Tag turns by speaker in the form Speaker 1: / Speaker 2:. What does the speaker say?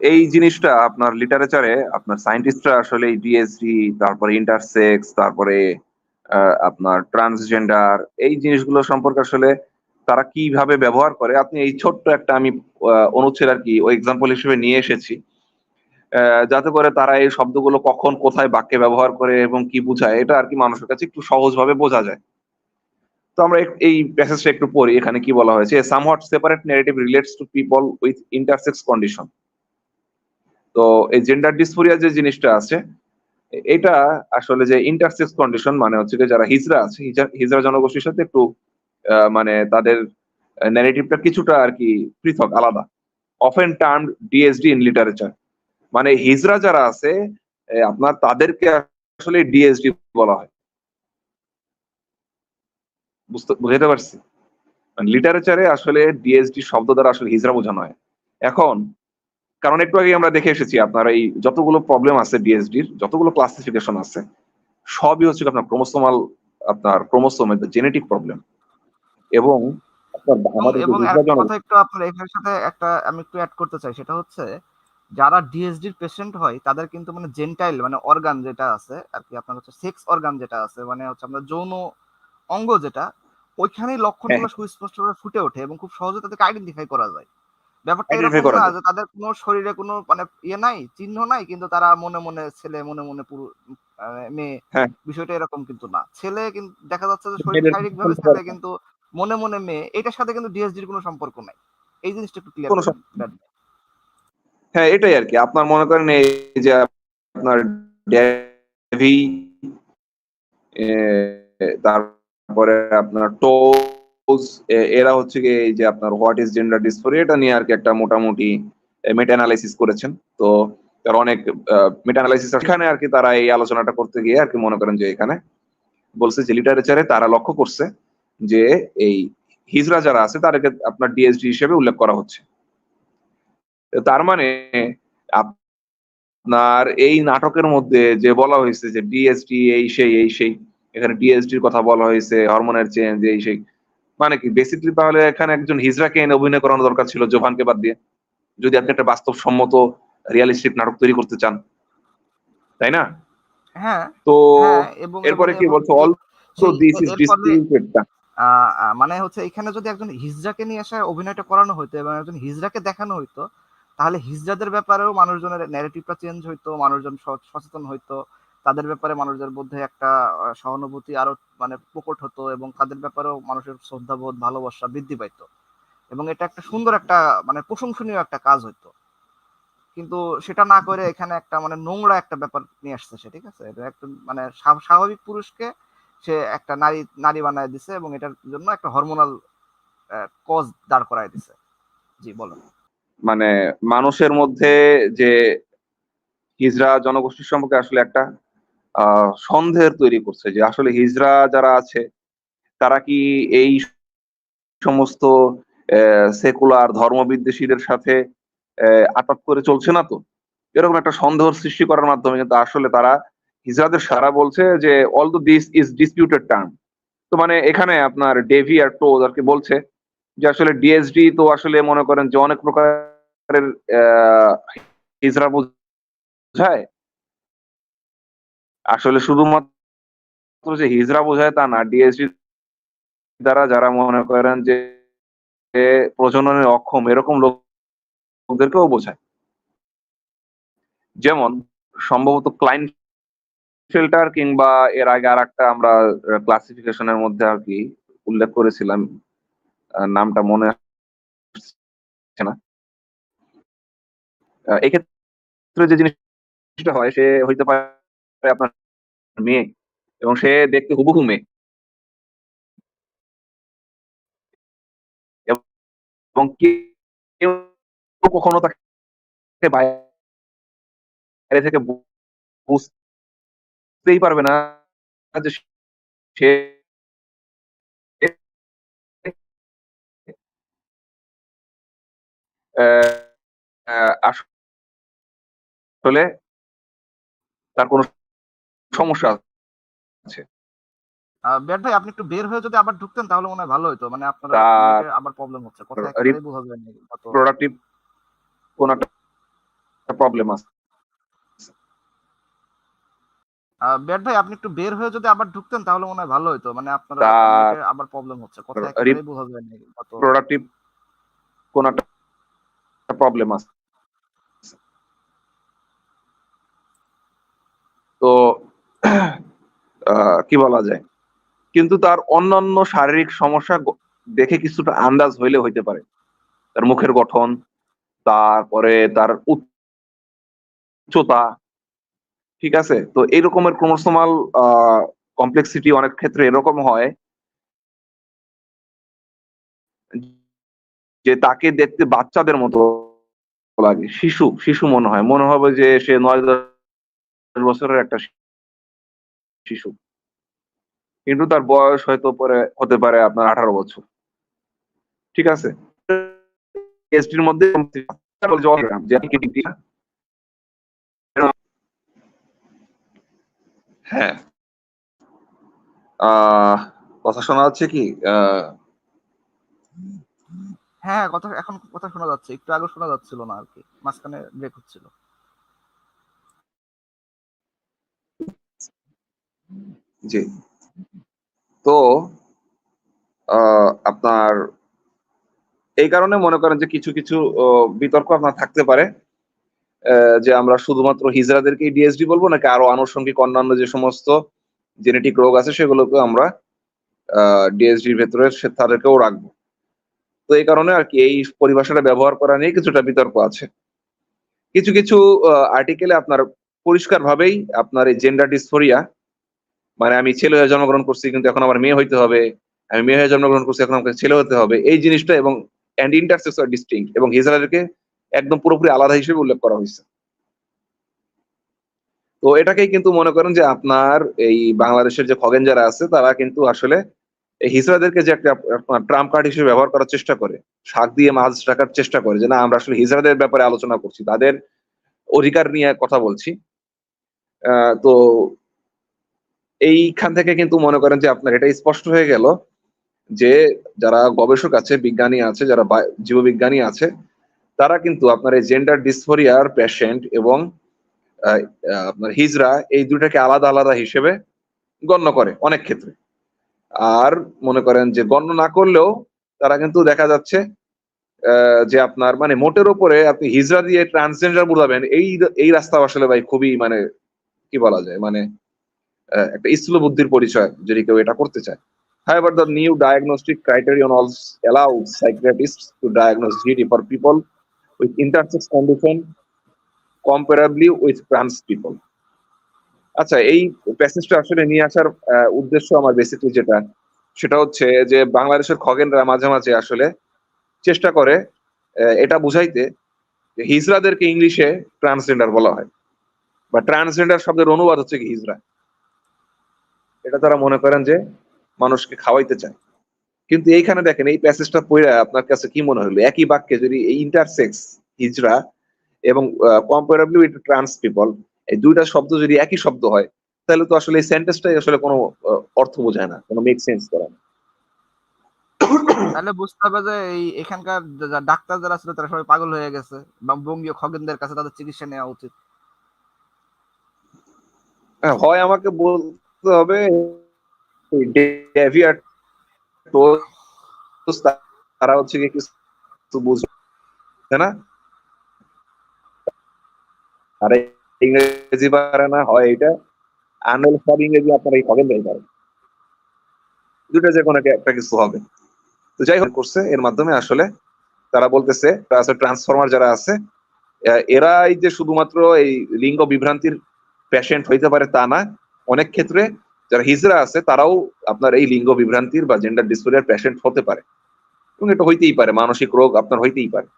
Speaker 1: এই জিনিসটা আপনার লিটারেচারে আপনার সায়েন্টিস্টরা আসলে ডিএসডি তারপরে ইন্টারসেক্স তারপরে আপনার ট্রান্সজেন্ডার এই জিনিসগুলো সম্পর্কে আসলে তারা কীভাবে ব্যবহার করে, আপনি এই ছোট্ট একটা আমি অনুচ্ছেদ আর কি, ওই এক্সাম্পল হিসেবে নিয়ে এসেছি। যাতে করে তারা এই শব্দগুলো কখন, কোথায় বাক্যে ব্যবহার করে এবং কি বোঝায়, এটা আর কি মানুষের কাছে একটু সহজভাবে বোঝা যায়। তো আমরা এই প্যাসেজটা একটু পড়ি, এখানে কি বলা হয়েছে somewhat separate negative relates to people with intersex condition তো এই জেন্ডার ডিসফোরিয়া যে জিনিসটা আছে, এটা আসলে যে ইন্টারসেক্স কন্ডিশন মানে হচ্ছে যে যারা হিজরা আছে হিজরা- জনগোষ্ঠীর সাথে একটু মানে তাদের ন্যারেটিভটা কিছুটা আর কি পৃথক, আলাদা। Often term DSD in literature মানে হিজরা যারা আছে আপনার তাদেরকে আসলে ডিএসডি বলা হয়। বুঝতে বুঝতে পারছি? লিটারেচারে আসলে ডিএসডি শব্দ দ্বারা আসলে হিজরা বোঝানো হয়। এখন কারণ একটু আগে আমরা দেখে এসেছি আপনার এই যতগুলো প্রবলেম আছে ডিএসডির যতগুলো ক্লাসিফিকেশন আছে সবই হচ্ছে আপনার ক্রোমোসোমাল আপনার ক্রোমোসোমের জেনেটিক প্রবলেম এবং আপনার আমাদের
Speaker 2: এবং
Speaker 1: হিজড়া
Speaker 2: কথা একটু আপনার এখানের সাথে একটা আমি একটু অ্যাড করতে চাই সেটা হচ্ছে যারা ডিএসডির পেশেন্ট হয় তাদের কিন্তু মানে জেন্টাইল মানে অর্গান যেটা আছে আর কি আপনার হচ্ছে সেক্স অর্গান যেটা আছে মানে হচ্ছে আমরা যৌন অঙ্গ যেটা ওইখানেই লক্ষণগুলো সুস্পষ্ট ভাবে ফুটে ওঠে এবং খুব সহজে তাদেরকে আইডেন্টিফাই করা যায়। ব্যাপারটা এরকম না যে তাদের কোনো শরীরে কোনো মানে ইয়ে নাই চিহ্ন নাই কিন্তু তারা মনে মনে ছেলে মনে মনে পুরো মেয়ে
Speaker 1: হ্যাঁ।
Speaker 2: বিষয়টা এরকম কিন্তু না। ছেলে কিন্তু দেখা যাচ্ছে যে শরীর শারীরিক ভাবে ছেলে কিন্তু মনে মনে মেয়ে এটার সাথে কিন্তু ডিএসডির কোনো সম্পর্ক নাই। এই জিনিসটা একটু ক্লিয়ার
Speaker 1: হ্যাঁ এটাই আর কি আপনার মনে করেন এই যে আপনার ডেভি তারপরে আপনার টোজ এরা হচ্ছে কি এই যে আপনার হোয়াট ইজ জেন্ডার ডিসফোরি এটা নিয়ে আর কি একটা মোটামুটি মেটা অ্যানালাইসিস করেছেন। তো অনেক মেটা অ্যানালাইসিস এখানে আর কি তারা এই আলোচনাটা করতে গিয়ে আর কি মনে করেন যে এখানে বলছে যে লিটারেচারে তারা লক্ষ্য করছে যে এই হিজরা যারা আছে, তাদেরকে আপনার ডিএসডি হিসেবে উল্লেখ করা হচ্ছে। তার মানে আপনার এই নাটকের মধ্যে যে বলা হয়েছে যে ডিএসডি এই সেই এই সেই, এখানে ডিএসডির কথা বলা হয়েছে হরমোনের চেঞ্জ এই সেই মানে কি? বেসিকলি তাহলে এখানে একজন হিজরাকে এনে অভিনয় করানো দরকার ছিল জোভানকে বাদ দিয়ে। যদি আপনি একটা বাস্তবসম্মত রিয়ালিস্টিক নাটক তৈরি করতে চান। তাই না?
Speaker 2: হ্যাঁ।
Speaker 1: তো
Speaker 2: হ্যাঁ
Speaker 1: এরপরে কি বলছো? অলসো দিস ইজ
Speaker 2: আহ, মানে হচ্ছে এখানে যদি একজন হিজড়াকে নিয়ে আসা অভিনয়টা করানো হইতো এবং একজন হিজড়াকে দেখানো হইতো তাহলে হিজড়াদের ব্যাপারেও মানুষজনের ন্যারেটিভটা চেঞ্জ হইতো মানুষজন সচেতন হইতো। তাদের ব্যাপারে মানুষদের মধ্যে একটা সহানুভূতি আরও মানে প্রকট হতো এবং তাদের ব্যাপারেও মানুষের শ্রদ্ধাবোধ, ভালোবাসা বৃদ্ধি পাইতো। এবং এটা একটা সুন্দর একটা মানে প্রশংসনীয় একটা কাজ হইতো। কিন্তু সেটা না করে এখানে একটা মানে নোংরা একটা ব্যাপার নিয়ে আসছে সে, ঠিক আছে? একটা মানে স্বাভাবিক পুরুষকে সে একটা নারী নারী বানায় দিছে এবং এটার জন্য একটা হরমোনাল কজ দাঁড় করায় দিছে। জি, বলেন।
Speaker 1: মানে মানুষের মধ্যে যে হিজরা জনগোষ্ঠীর সম্পর্কে আসলে একটা সন্দেহের তৈরি করছে যে আসলে হিজরা যারা আছে, তারা কি এই সমস্ত সেকুলার ধর্মবিদ্বেষীদের সাথে আটক করে চলছে না তো? এরকম একটা সন্দেহ সৃষ্টি করার মাধ্যমে কিন্তু আসলে তারা হিজরাদের সারা বলছে যে all the this is disputed term তো মানে এখানে আপনার ডেভি আর টোজ আর কি বলছে যে আসলে ডিএসডি তো আসলে মনে করেন যে অনেক প্রকারের হিজরা বোঝায়। আসলে শুধুমাত্র যে হিজরা বোঝায় তা না ডিএসডি দ্বারা যারা মনে করেন যে যে প্রজননে অক্ষম, এরকম লোকদেরকেও বোঝায়। যেমন সম্ভবত ক্লাইন ফিল্টার কিংবা এর আগে আর একটা আমরা ক্লাসিফিকেশনের মধ্যে আর কি উল্লেখ করেছিলাম নামটা মনে আসছে না। এক্ষেত্রে যে জিনিসটা হয়, সে হইতে পারে আপনার মেয়ে এবং সে দেখতে হুবহু মেয়ে। এবং কেউ কখনো তাকে বাইরে থেকে বুঝতেই পারবে না যে সে আসলে তার কোনো সমস্যা আছে।
Speaker 2: বেড ভাই আপনি একটু বের হয়ে যদি আবার ঢুকতেন তাহলে মনে হয় ভালো হতো মানে আপনার আবার প্রবলেম হচ্ছে। কথা বোঝা যায় না
Speaker 1: প্রোডাক্টিভ কোন একটা প্রবলেম আছে।
Speaker 2: আহ, ভাই আপনি একটু বের হয়ে যদি আবার ঢুকতেন তাহলে মনে হয় ভালো হতো মানে আপনার আবার প্রবলেম হচ্ছে। কথা
Speaker 1: রি-
Speaker 2: একেবারেই বোঝা যায় না কত।
Speaker 1: প্রোডাক্টিভ কোন একটা প্রবলেম আছে। তো কি বলা যায়? কিন্তু তার অন্যান্য শারীরিক সমস্যা দেখে কিছুটা আন্দাজ হইলে হইতে পারে। তার মুখের গঠন, তারপরে তার উচ্চতা, ঠিক আছে? তো এই রকমের ক্রোমোসোমাল কমপ্লেক্সিটি অনেক ক্ষেত্রে এরকম হয় যে তাকে দেখতে বাচ্চাদের মতো লাগে। শিশু শিশু মনে হয়। মনে হবে যে সে নয় দশ বছরের একটা শিশু। কিন্তু তার বয়স হয়তো পরে হতে পারে আপনার আঠারো বছর। ঠিক আছে? এসটির মধ্যে হ্যাঁ। আহ কথা শোনা যাচ্ছে কি? আহ
Speaker 2: হ্যাঁ কথা এখন কথা শোনা যাচ্ছে। একটু আগে শোনা যাচ্ছিল না আর কি মাঝখানে ব্রেক হচ্ছিল।
Speaker 1: জি। তো আপনার এই কারণে মনে করেন যে কিছু কিছু বিতর্ক আপনার থাকতে পারে যে আমরা শুধুমাত্র হিজড়াদেরকে ডিএসডি বলব নাকি আরও আনুষঙ্গিক অন্যান্য যে সমস্ত জেনেটিক রোগ আছে সেগুলোকে আমরা ডিএসডির ভেতরে তাদেরকেও রাখব। তো এই কারণে আর কি এই পরিভাষাটা ব্যবহার করা নিয়ে কিছুটা বিতর্ক আছে। কিছু কিছু আর্টিকেলে আপনার পরিষ্কার ভাবেই আপনার এই জেন্ডার ডিসফোরিয়া মানে আমি ছেলে হয়ে জন্মগ্রহণ করছি, কিন্তু এখন আমার মেয়ে হইতে হবে। আমি মেয়ে হয়ে জন্মগ্রহণ করছি, এখন আমাকে ছেলে হতে হবে। এই জিনিসটা এবং অ্যান্ড ইন্টারসেক্স আর ডিস্টিংক্ট এবং হিজড়াদেরকে একদম পুরোপুরি আলাদা হিসেবে উল্লেখ করা হয়েছে। তো এটাকেই কিন্তু মনে করেন যে আপনার এই বাংলাদেশের যে খগেন যারা আছে, তারা কিন্তু আসলে এই হিজড়াদেরকে যে একটা ট্রাম্প কার্ড হিসেবে ব্যবহার করার চেষ্টা করে, শাক দিয়ে মাছ রাখার চেষ্টা করে যে না, আমরা আসলে হিজড়াদের ব্যাপারে আলোচনা করছি, তাদের অধিকার নিয়ে কথা বলছি। তো এইখান থেকে কিন্তু মনে করেন যে আপনার এটা স্পষ্ট হয়ে গেল যে যারা গবেষক আছে, বিজ্ঞানী আছে, যারা জীববিজ্ঞানী আছে, তারা কিন্তু আপনার এই জেন্ডার ডিসফোরিয়ার পেশেন্ট এবং আপনার হিজরা এই দুটাকে আলাদা আলাদা হিসেবে গণ্য করে অনেক ক্ষেত্রে। আর মনে করেন যে গণ্য না করলেও তারা কিন্তু দেখা যাচ্ছে যে আপনার মানে মোটের উপরে আপনি হিজরা দিয়ে ট্রান্সজেন্ডার বুঝাবেন, এই এই রাস্তা আসলে ভাই খুবই মানে কি বলা যায় মানে একটা স্থূল বুদ্ধির পরিচয় যদি কেউ এটা করতে চায়। However, the new diagnostic criterion also allows psychiatrists to diagnose GD for people with intersex condition comparably with trans people. আচ্ছা এই প্যাসেজটা আসলে নিয়ে আসার উদ্দেশ্য আমার বেসিক্যালি যেটা সেটা হচ্ছে যে বাংলাদেশের খগেনরা মাঝে মাঝে আসলে চেষ্টা করে এটা বুঝাইতে যে হিজড়াদেরকে ইংলিশে ট্রান্সজেন্ডার বলা হয়। বা ট্রান্সজেন্ডার শব্দের অনুবাদ হচ্ছে কি হিজড়া। এটা তারা মনে করেন যে মানুষকে খাওয়াইতে চায়। কিন্তু এইখানে দেখেন এই প্যাসেজটা পড়ে আপনার কাছে কি মনে হলো? একই বাক্যে যদি এই ইন্টারসেক্স হিজড়া এবং কম্পারেবলি উইথ ট্রান্স পিপল এই দুইটা শব্দ যদি একই শব্দ হয় তাহলে তো আসলে এই সেন্টেন্সটাই আসলে কোনো অর্থ বোঝায় না কোনো মেক সেন্স করে না।
Speaker 2: তাহলে বুঝতে হবে যে এই এখানকার ডাক্তার যারা ছিল তারা সবাই পাগল হয়ে গেছে বা বঙ্গীয় খগেনদের কাছে তাদের চিকিৎসা নেওয়া উচিত।
Speaker 1: হ্যাঁ, হয় আমাকে বলতে হবে। ডেভিয়ার তারা হচ্ছে কি কিছু বুঝবে না। আর ইংরেজি পারে না হয় এটা আনল সব ইংরেজি আপনারা এই দুটা যে কোনো একটা কিছু হবে। তো যাই হোক করছে এর মাধ্যমে আসলে। তারা বলতেছে ট্রান্সফরমার যারা আছে আহ, এরা এই যে শুধুমাত্র এই লিঙ্গ বিভ্রান্তির পেশেন্ট হইতে পারে তা না। অনেক ক্ষেত্রে যারা হিজরা আছে, তারাও আপনার এই লিঙ্গ বিভ্রান্তির বা জেন্ডার ডিসফোরিয়ার পেশেন্ট হতে পারে। এবং এটা হইতেই পারে, মানসিক রোগ আপনার হইতেই পারে।